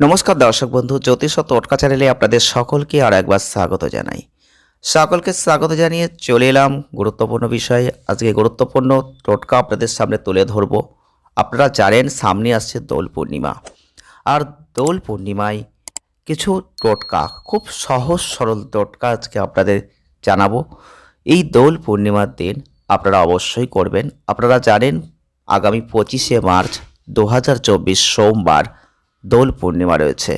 নমস্কার দর্শক বন্ধু, জ্যোতিষ টোটকা চ্যানেলে আপনাদের সকলকে আর একবার স্বাগত জানাই। সকলকে স্বাগত জানিয়ে চলে এলাম গুরুত্বপূর্ণ বিষয়ে। আজকে গুরুত্বপূর্ণ টোটকা আপনাদের সামনে তুলে ধরব। আপনারা জানেন, সামনে আসছে দোল পূর্ণিমা। আর দোল পূর্ণিমায় কিছু টোটকা, খুব সহজ সরল টোটকা আজকে আপনাদের জানাব। এই দোল পূর্ণিমার দিন আপনারা অবশ্যই করবেন। আপনারা জানেন, আগামী পঁচিশে মার্চ দু হাজার চব্বিশ সোমবার দোল পূর্ণিমা রয়েছে।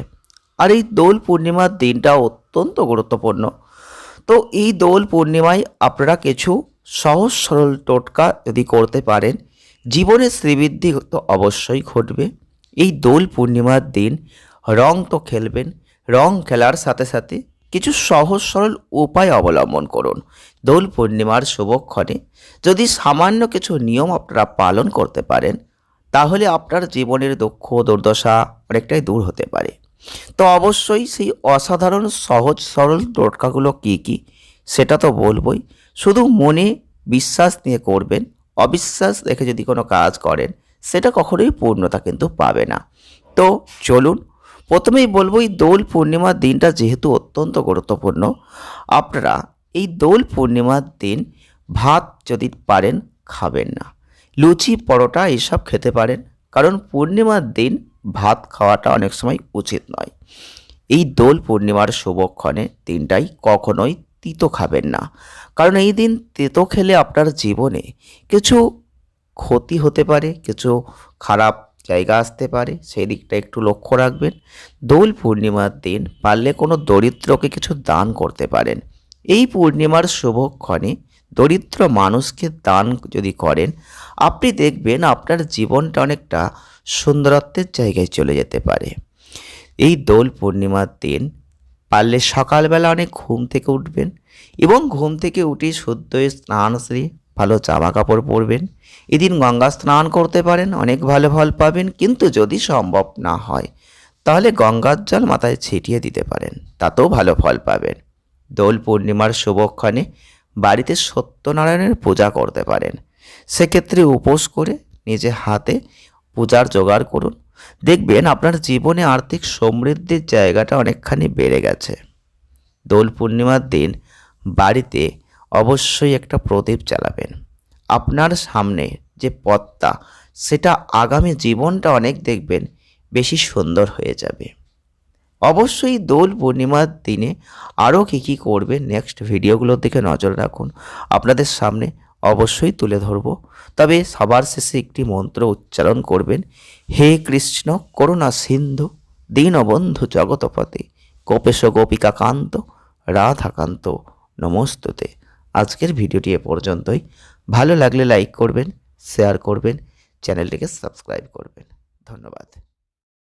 আর এই দোল পূর্ণিমার দিনটা অত্যন্ত গুরুত্বপূর্ণ। তো এই দোল পূর্ণিমায় আপনারা কিছু সহজ সরল টোটকা যদি করতে পারেন জীবনে শ্রীবৃদ্ধি তো অবশ্যই ঘটবে। এই দোল পূর্ণিমার দিন রং তো খেলবেন, রং খেলার সাথে সাথে কিছু সহজ সরল উপায় অবলম্বন করুন। দোল পূর্ণিমার শুভক্ষণে যদি সামান্য কিছু নিয়ম আপনারা পালন করতে পারেন তাহলে আপনার জীবনের দুঃখ, দুর্দশা অনেকটাই দূর হতে পারে। তো অবশ্যই সেই অসাধারণ, সহজ, সরল টোটকাগুলো কী কী, সেটা তো বলবই। শুধু মনে বিশ্বাস নিয়ে করবেন, অবিশ্বাস রেখে যদি কোনো কাজ করেন, সেটা কখনোই পূর্ণতা কিন্তু পাবে না। তো চলুন, প্রথমেই বলব এই দোল পূর্ণিমার দিনটা যেহেতু অত্যন্ত গুরুত্বপূর্ণ, আপনারা এই দোল পূর্ণিমার দিন ভাত যদি পারেন, খাবেন না। লুচি, পরোটা এসব খেতে পারেন। কারণ পূর্ণিমার দিন ভাত খাওয়াটা অনেক সময় উচিত নয়। এই দোল পূর্ণিমার শুভক্ষণে দিনটাই কখনোই তিতো খাবেন না। কারণ এই দিন তেতো খেলে আপনার জীবনে কিছু ক্ষতি হতে পারে, কিছু খারাপ জায়গা আসতে পারে, সেই দিকটা একটু লক্ষ্য রাখবেন। দোল পূর্ণিমার দিন পারলে কোনো দরিদ্রকে কিছু দান করতে পারেন। এই পূর্ণিমার শুভক্ষণে দরিদ্র মানুষকে দান যদি করেন, আপনি দেখবেন আপনার জীবনটা অনেকটা সুন্দরত্বের জায়গায় চলে যেতে পারে। এই দোল পূর্ণিমার দিন পারলে সকালবেলা অনেক ঘুম থেকে উঠবেন এবং ঘুম থেকে উঠে শুদ্ধ স্নান সেরে ভালো জামা কাপড় পরবেন। এদিন গঙ্গা স্নান করতে পারেন, অনেক ভালো ফল পাবেন, কিন্তু যদি সম্ভব না হয়, তাহলে গঙ্গার জল মাথায় ছিটিয়ে দিতে পারেন, তাতেও ভালো ফল পাবেন। দোল পূর্ণিমার শুভক্ষণে বাড়িতে সত্যনারায়ণের পূজা করতে পারেন। সেক্ষেত্রে উপোস করে নিজে হাতে পূজার জোগাড় করুন। দেখবেন আপনার জীবনে আর্থিক সমৃদ্ধির জায়গাটা অনেকখানি বেড়ে গেছে। দোল পূর্ণিমার দিন বাড়িতে অবশ্যই একটা প্রদীপ জ্বালাবেন। আপনার সামনে যে পথটা সেটা আগামী জীবনটা অনেক দেখবেন বেশি সুন্দর হয়ে যাবে। অবশ্যই দোল পূর্ণিমার দিনে আরও কী কী করবেন নেক্সট ভিডিওগুলোর দিকে নজর রাখুন। আপনাদের সামনে অবশ্যই তুলে ধরব। তবে সবার শেষে একটি মন্ত্র উচ্চারণ করবেন, হে কৃষ্ণ, করুণা সিন্ধু, দীনবন্ধু জগতপতি গোপেশ গোপিকা কান্ত রাধাকান্ত, নমস্তুতে। আজকের ভিডিওটি এ পর্যন্তই। ভালো লাগলে লাইক করবেন শেয়ার করবেন, চ্যানেলটিকে সাবস্ক্রাইব করবেন। ধন্যবাদ।